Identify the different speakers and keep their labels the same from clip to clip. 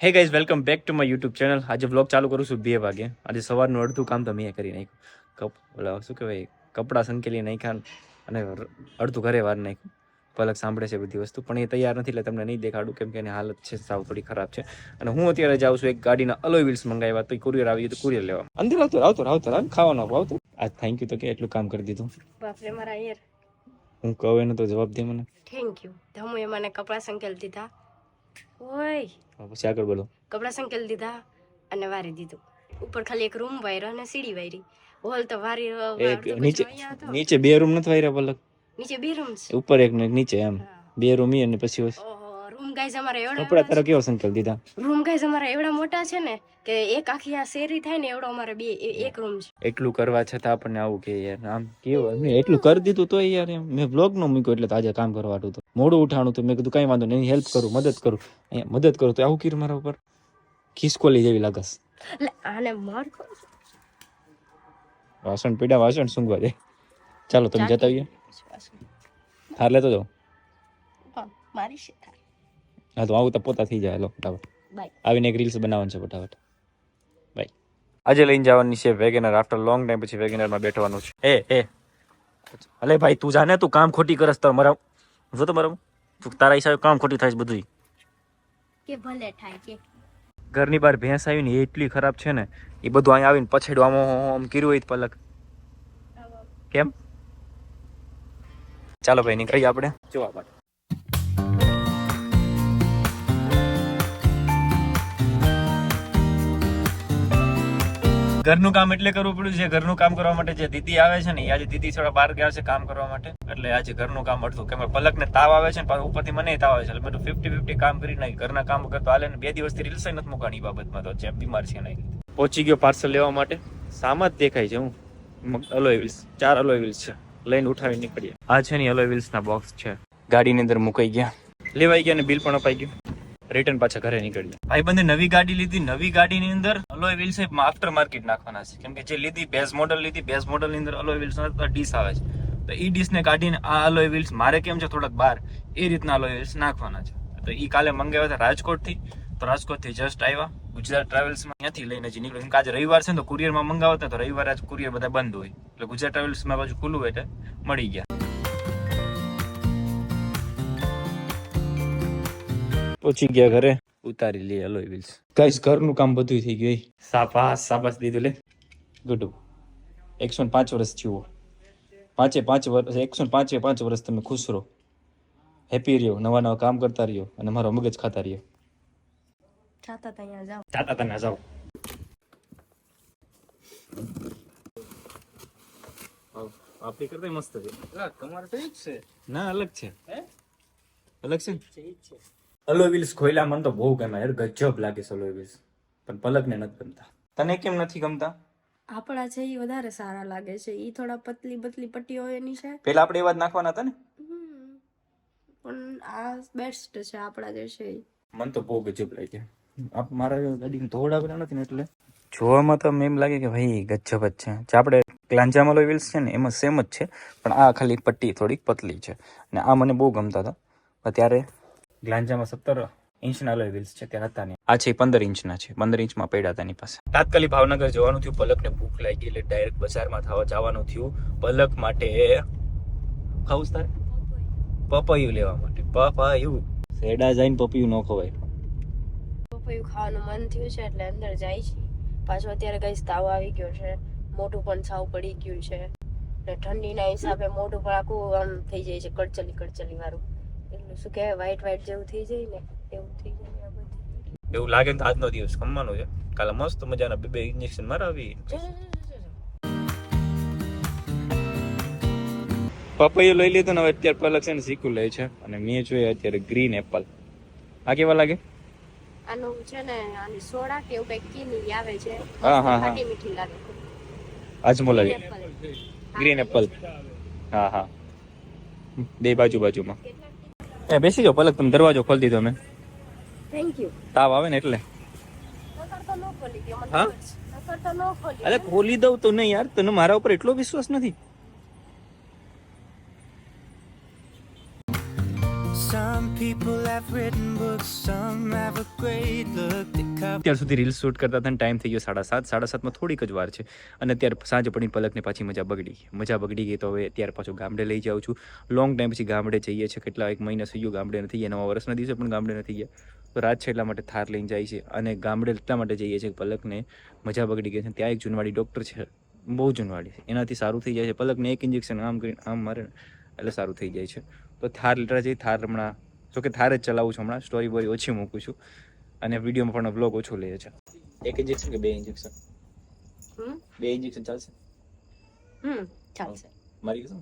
Speaker 1: Hey guys welcome back to my YouTube channel આજે vlog ચાલુ કરું છું બે વાગે. આજે સવારનું અડધું કામ તો મેં કરી નાખ્યું. કપ ઓલા શું કહેવાય કપડાં સંકેલી નાખ્યા અને અડધું ઘરે વાર નાખ્યું. પલક સાંભળે છે બધી વસ્તુ પણ એ તૈયાર નથી એટલે તમને નહીં દેખાડું કેમ કે એની હાલત છે સાવ થોડી ખરાબ છે. અને હું અત્યારે જાઉં છું એક ગાડીના અલોય વ્હીલ્સ મંગાવ્યા તો કુરિયર આવી તો કુરિયર લેવા. અંદર આવતો આવતો આવતો આવ ખાવાનો આવતો આજ થેન્ક યુ તો કે એટલું કામ કરી દીધું.
Speaker 2: બાપરે મારા યાર.
Speaker 1: હું કહું એનો તો જવાબ દે મને.
Speaker 2: થેન્ક યુ ધમુએ મને કપડાં સંકેલ દીધા. ઓય.
Speaker 1: પછી આગળ બોલો.
Speaker 2: કપડાં સંકેલ દીધા અને વારી દીધું. ઉપર ખાલી એક રૂમ વાયરો અને સીડી વાયરી. હોલ તો વારી
Speaker 1: નીચે. નીચે બે રૂમ નથી વાયરા પલક.
Speaker 2: નીચે બે રૂમ છે
Speaker 1: ઉપર એક ને નીચે એમ. બે રૂમ ઈ અને પછી
Speaker 2: ઓહો રૂમ ગાઈઝ અમારા
Speaker 1: કપડા
Speaker 2: એવડા
Speaker 1: તારા કેવો સંકેલ દીધા?
Speaker 2: રૂમ ગાઈઝ અમારા એવડા મોટા છે ને કે એક આખી આ શેરી થાય ને એવડો અમારે બે એક રૂમ છે.
Speaker 1: એટલું કરવા છતાં આપણને આવું કે યાર આમ કેવું? મેં એટલું કરી દીધું તો યાર એમ. મેં બ્લોગ નો મૂક્યો એટલે તાજા આજે કામ કરવાનું હતું મોડું ઉઠાણું તો મેં કીધું કઈ વાંધો નહીં હેલ્પ કરું મદદ કરું. અહીંયા મદદ કરું તો આવું કર્યું મારા ઉપર? ખિસકોલી જેવી લાગસ.
Speaker 2: આને માર
Speaker 1: વાસણ પીડા વાસણ સૂંઘવા દે. ચાલો તમે જતા આવીએ થાર લેતો જાઓ.
Speaker 2: મારી છે થાર.
Speaker 1: હા તો આવું તો પોતા થઈ જાય. લો ફટાફટ. આવીને એક રીલ્સ બનાવવાનું છે ફટાફટ. બાય. આજે લઈને જવાની છે વેગેનર આફ્ટર લોંગ ટાઈમ પછી વેગેનરમાં બેઠવાનું છે. એ એ. અલે ભાઈ તું જાને તું કામ ખોટી કરસ તો મારા જો તો બરાબર. તું તારા હિસાબે કામ ખોટી થાય છે બધું
Speaker 2: કે ભલે થાય કે
Speaker 1: ઘરની બહાર ભેંસ આવીને એ એટલી ખરાબ છે ને એ બધું અહીંયા આવીને પછેડું આમ આમ કર્યું હોય પલક. કેમ? ચાલો ભાઈ નીકળીએ આપણે. જોવા માટે ઘરનું કામ એટલે કરવું પડ્યું છે. ઘરનું કામ કરવા માટે જે દીદી આવે છે ને એ આજે દીદી થોડા બહાર ગયા છે કામ કરવા માટે. એટલે આજે ઘરનું કામ અડધું. કેમ પલકને તાવ આવે છે ને ઉપરથી મને તાવ આવે છે. એટલે બધું ફિફ્ટી ફિફ્ટી કામ કરી નાખી ઘરના કામ કરતો હાલે ને બે દિવસથી રીલ્સ નથી મૂકવાની બાબતમાં તો જે બીમાર છે નહીં પહોંચી ગયો પાર્સલ લેવા માટે. સામા જ દેખાય છે હું અલોય વ્હીલ્સ ચાર અલોય વ્હીલ્સ છે. લઈને ઉઠાવી નીકળીએ. આ છે ને અલોય વ્હીલ્સ ના બોક્સ છે. ગાડીની અંદર મુકાઈ ગયા. લેવાઈ ગયા ને બિલ પણ અપાઈ ગયું. રિટર્ન પાછા ઘરે નીકળ્યા ભાઈ બંને નવી ગાડી લીધી. નવી ગાડીની અંદર અલોય વ્હીલ્સ આફ્ટર માર્કેટ નાખવાના છે. કેમ કે જે લીધી બેઝ મોડલ લીધી બેઝ મોડલની અંદર અલોય વ્હીલ્સ ડીસ આવે છે. તો એ ડીશ ને કાઢીને આ અલોય વ્હીલ્સ મારે કેમ છે, થોડાક બહાર એ રીતના અલોય વ્હીલ્સ નાખવાના છે. તો એ કાલે મંગાવ્યા હતા રાજકોટથી તો રાજકોટથી જસ્ટ આવ્યા ગુજરાત ટ્રાવેલ્સમાં. ત્યાંથી લઈને જે નીકળ્યું. આજે રવિવાર છે ને, તો કુરિયરમાં મંગાવતા તો રવિવારે આજ કુરિયર બધા બંધ હોય. એટલે ગુજરાત ટ્રાવેલ્સમાં બાજુ ખુલ્લું હોય એટલે મળી ગયા. પહોંચી ગયા ઘરે. ઉતારી લઈએ અલોય વ્હીલ્સ ગાઈસ ઘરનું કામ બધું થઈ ગયું સાપાસ સાપાસ દીધું લે. ગુડુ એકસો ને પાંચ વર્ષ જીવો પાંચે પાંચ વર્ષ એકસો ને પાંચે પાંચ વર્ષ તમે ખુશ રહો. હેપી રહ્યો નવા નવા કામ કરતા રહ્યો અને મારો મગજ ખાતા રહ્યો.
Speaker 2: ચાતા જાઓ.
Speaker 1: તને જાઓ. આપણી કરતા મસ્ત છે.
Speaker 3: તમારે તો છે.
Speaker 1: ના અલગ છે.
Speaker 3: હે?
Speaker 1: અલગ છે. અલોય વિલ્સ ખોયલા મને તો બહુ ગમે. યાર ગજબ લાગે છે અલોય વ્હીલ્સ. પણ પલકને નથી ગમતા. તને કેમ નથી ગમતા?
Speaker 2: આપણા છે એ વધારે સારા લાગે છે. એ થોડા પતલી પતલી પટ્ટીઓ એની છે.
Speaker 1: પેલા આપણે એવા જ નાખવાના હતા ને?
Speaker 2: પણ આ બેસ્ટ છે આપણા જે છે.
Speaker 1: મને તો બહુ ગજબ લાગે. આપ મારા ધોળા ધોવડાવેલા નથી ને એટલે? જોવામાં તો એમ લાગે કે ભાઈ ગજબ જ છે. જે આપણે ક્લાંજામાં વ્હીલ્સ છે ને એમાં સેમ જ છે. પણ આ ખાલી પટ્ટી થોડીક પતલી છે. અને આ મને બહુ ગમતા હતા. અત્યારે ત્યારે ગ્લાંજામાં સત્તર ઇંચના અલોય વ્હીલ્સ છે ત્યાં હતા નહીં આ છે પંદર ઇંચના છે. પંદર ઇંચમાં પડ્યા હતા એની પાસે. તાત્કાલિક ભાવનગર જવાનું થયું પલકને ભૂખ લાગી એટલે ડાયરેક્ટ બજારમાં થવા જવાનું થયું. પલક માટે ખાવું તારે? પપૈયું લેવા માટે. પપૈયું. સેડા જઈને પપૈયું ન ખવાય.
Speaker 2: પપૈયું ખાવાનું મન થયું છે એટલે અંદર જાય છે. પાછો અત્યારે કઈ તાવ આવી ગયો છે. મોઢું પણ છાવ પડી ગયું છે. એટલે ઠંડીના હિસાબે મોઢું પણ આખું આમ થઈ જાય છે કડચલી કડચલી વાળું શું કહેવાય વ્હાઈટ વ્હાઈટ જેવું થઈ જાય ને એવું થઈ જાય
Speaker 1: એવું લાગે ને તો આજનો દિવસ કમવાનો છે. કાલે મસ્ત મજાના બે બે ઇન્જેક્શન મારાવી. પપૈયું લઈ લીધું ને હવે અત્યારે પલક છે ને સીકું લે છે. અને મેં જોઈએ અત્યારે ગ્રીન એપલ આ કેવા લાગે?
Speaker 2: આનું છે ને આની સોડા કે એવું કંઈક કીની આવે છે.
Speaker 1: હા, હા, હા.
Speaker 2: ખાટી મીઠી લાગે.
Speaker 1: આજમો લાગે. ગ્રીન એપલ હા હા. બે બાજુ બાજુમાં. એ બેસી જાઓ પલક તમે દરવાજો ખોલી દીધો મેં.
Speaker 2: થેન્ક યુ
Speaker 1: તાવ આવે ને એટલે. હા? અરે ખોલી દઉં તો નહીં યાર તને મારા ઉપર એટલો વિશ્વાસ નથી?
Speaker 4: Some people have written books, some have a great look. They
Speaker 1: અત્યાર સુધી રીલ શૂટ કરતા હતા ટાઈમ થઈ ગયો સાડા સાત. સાડા સાતમાં થોડીક જ વાર છે. અને અત્યારે સાંજે પડીને પલકને પાછી મજા બગડી મજા બગડી ગઈ તો હવે અત્યારે પાછું ગામડે લઈ જાઉં છું. લોંગ ટાઈમ પછી ગામડે જઈએ છે. કેટલા એક મહિના થઈ ગયો ગામડે નથી ગયા. નવા વર્ષના દિવસે પણ ગામડે નથી ગયા. તો રાત છે એટલા માટે થાર લઈને જાય છે. અને ગામડે એટલા માટે જઈએ છીએ પલકને મજા બગડી ગઈ છે. ત્યાં એક જૂનવાડી ડૉક્ટર છે. બહુ જૂનવાડી છે. એનાથી સારું થઈ જાય છે. પલકને એક ઇન્જેક્શન આમ કરીને આમ મારે એટલે સારું થઈ જાય છે. તો થાર લીટર જઈ થાર હમણાં જોકે થાર જ ચલાવું છું હમણાં. સ્ટોરી બોરી ઓછી મૂકું છું. અને વિડીયોમાં પણ બ્લોગ ઓછો લે છે. એક ઇન્જેક્શન કે બે ઇન્જેક્શન
Speaker 2: હમ?
Speaker 1: બે ઇન્જેક્શન ચાલશે?
Speaker 2: હમ ચાલશે.
Speaker 1: મારી કસમ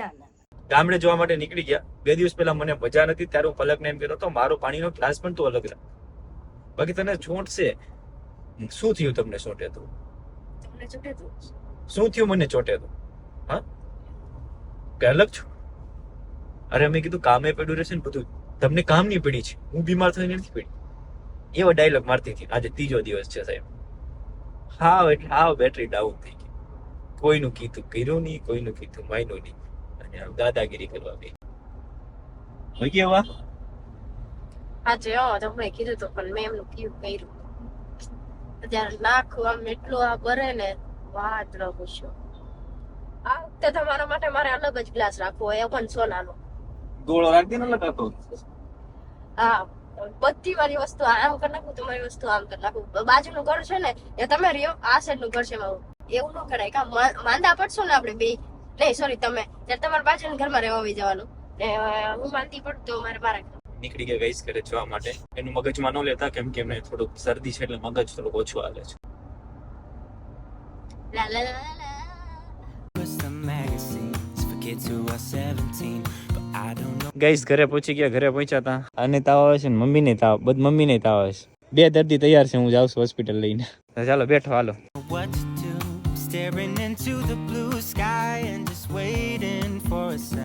Speaker 2: ના? ના
Speaker 5: ગામડે જોવા માટે નીકળી ગયા. બે દિવસ પહેલા મને મજા નથી ત્યારે હું પલકને એમ કહેતો હતો મારો પાણીનો ગ્લાસ પણ તું અલગ રાખ. બાકી તને ચોંટશે શું થયું તમને ચોંટે તું? શું થયું મને ચોંટે તું? હા? કે અલગ છું? અરે અમે કીધું કામે પડ્યું રહેશે ને બધું. તમને કામ નહીં પડી છે. હું બીમાર થઈને નથી પડી. એવો ડાયલોગ મારતી હતી. આજે ત્રીજો દિવસ છે સાહેબ. હાવ એટલે હાવ બેટરી ડાઉન થઈ ગઈ. કોઈનું કીધું કર્યું નહીં કોઈનું કીધું માન્યું નહીં. અને દાદાગીરી કરવા ગઈ હોય કેવા
Speaker 2: આજે હો તમને કીધું તો પણ મેં એમનું કીધું કર્યું. અત્યારે નાખું આમ એટલું આ ભરે ને વાત ન પૂછો. આ વખતે તમારા માટે મારે અલગ જ ગ્લાસ રાખવો એ પણ સોનાનો.
Speaker 5: ગોળો રાખી ને લગાતો
Speaker 2: હા. બધી મારી વસ્તુ આમ કરી નાખું તમારી વસ્તુ આમ કરી નાખું. બાજુનું ઘર છે ને એ તમે રહ્યો આ સાઈડનું ઘર છે મારું. એવું ન કરાય. કા માંદા પડશો ને આપણે બે? નહીં સોરી તમે. ત્યારે તમારા બાજુના ઘરમાં રહેવા આવી જવાનું. ને હું માંદી પડું તો મારે મારા
Speaker 5: નીકળી ગયા ગઈસ કરે જોવા માટે. એનું મગજમાં ન લેતા કેમ કે એમને થોડુંક શરદી છે એટલે મગજ થોડુંક ઓછું હાલે છે.
Speaker 2: લા લા લા લા
Speaker 4: was the magazines for kids who are 17, but I don't know.
Speaker 1: Guys ઘરે પહોંચી ગયા ઘરે પહોંચ્યા હતા અને તાવ આવે છે ને મમ્મીને તાવ બધ મમ્મી મમ્મીને તાવ આવે છે. બે દર્દી તૈયાર છે હું જાઉં છું હોસ્પિટલ લઈને. ચાલો બેઠો હાલો.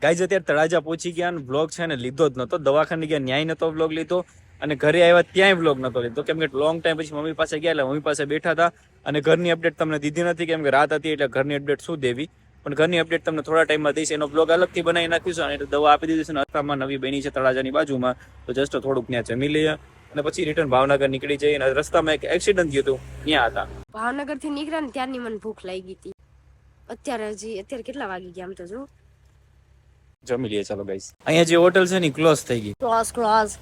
Speaker 1: ગાઈઝ અત્યારે તળાજા પહોંચી ગયા અને બ્લોગ છે ને લીધો જ નતો દવાખાને ગયા ન્યાય નતો બ્લોગ લીધો. અને ઘરે આવ્યા ત્યાંય બ્લોગ નતો લીધો. કેમ કે લોંગ ટાઈમ પછી મમ્મી પાસે ગયા એટલે મમ્મી પાસે બેઠા હતા અને ઘરની અપડેટ તમને દીધી નથી કેમ કે રાત હતી એટલે ઘરની અપડેટ શું દેવી? પણ ઘરની અપડેટ તમને થોડા ટાઈમમાં દઈશ. એનો બ્લોગ અલગથી બનાવી નાખીશું અને દવા આપી દીધી છે અત્યારમાં નવી બની છે તળાજાની બાજુમાં. તો જસ્ટ થોડુંક ત્યાં જમી લઈએ અને પછી રિટર્ન ભાવનગર નીકળી જઈએ અને રસ્તામાં એક એક્સિડન્ટ થયું હતું. ત્યાં હતા.
Speaker 2: ભાવનગરથી નીકળ્યા ને ત્યારની મને ભૂખ લાગી હતી. અત્યારે હજી અત્યારે કેટલા વાગી ગયા આમ તો જો.
Speaker 1: જમી લઈએ ચાલો ગાઈસ અહીંયા જે હોટલ છે ને ક્લોઝ થઈ ગઈ.
Speaker 2: ક્લોઝ ક્લોઝ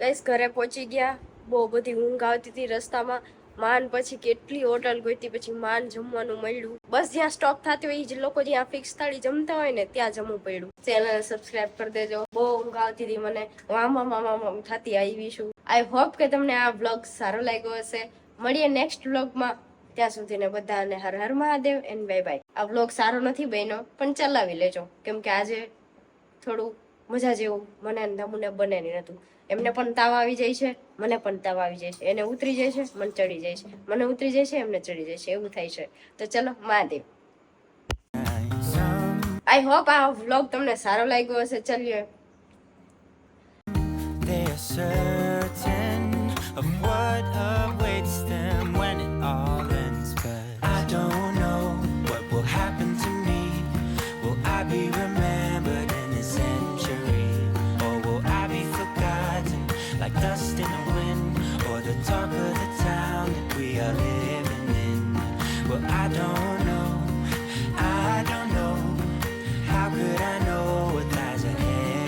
Speaker 2: ગાઈસ ઘરે પહોંચી ગયા. બહુ બધી ઊંઘ આવતી હતી રસ્તામાં. માન પછી કેટલી હોટલ ગોતી પછી માન જમવાનું મળ્યું. બસ જ્યાં સ્ટોપ થતી હોય એ જે લોકો જ્યાં ફિક્સ થાળી જમતા હોય ને ત્યાં જમવું પડ્યું. ચેનલ સબસ્ક્રાઇબ કરી દેજો. બહુ ઊંઘ આવતી હતી મને. વામા મામા થતી આવી છું. આઈ હોપ કે તમને આ બ્લોગ સારો લાગ્યો હશે. મળીએ નેક્સ્ટ બ્લોગમાં ત્યાં સુધીને બધાને Har Har Mahadev and bye bye આ બ્લોગ સારો નથી બન્યો, પણ ચલાવી લેજો. કેમ કે આજે થોડું મજા જેવું, મને ધમુને બને નહીં નતું. એમને પણ તાવ આવી જાય છે, મને પણ તાવ આવી જાય છે. એને ઉતરી જાય છે, મને ચડી જાય છે. મને ઉતરી જાય છે, એમને ચડી જાય છે. એવું થાય છે. તો ચલો, મહાદેવ. આઈ હોપ આ વ્લોગ તમને સારો લાગ્યો હશે. ચલ્યો
Speaker 4: certain of what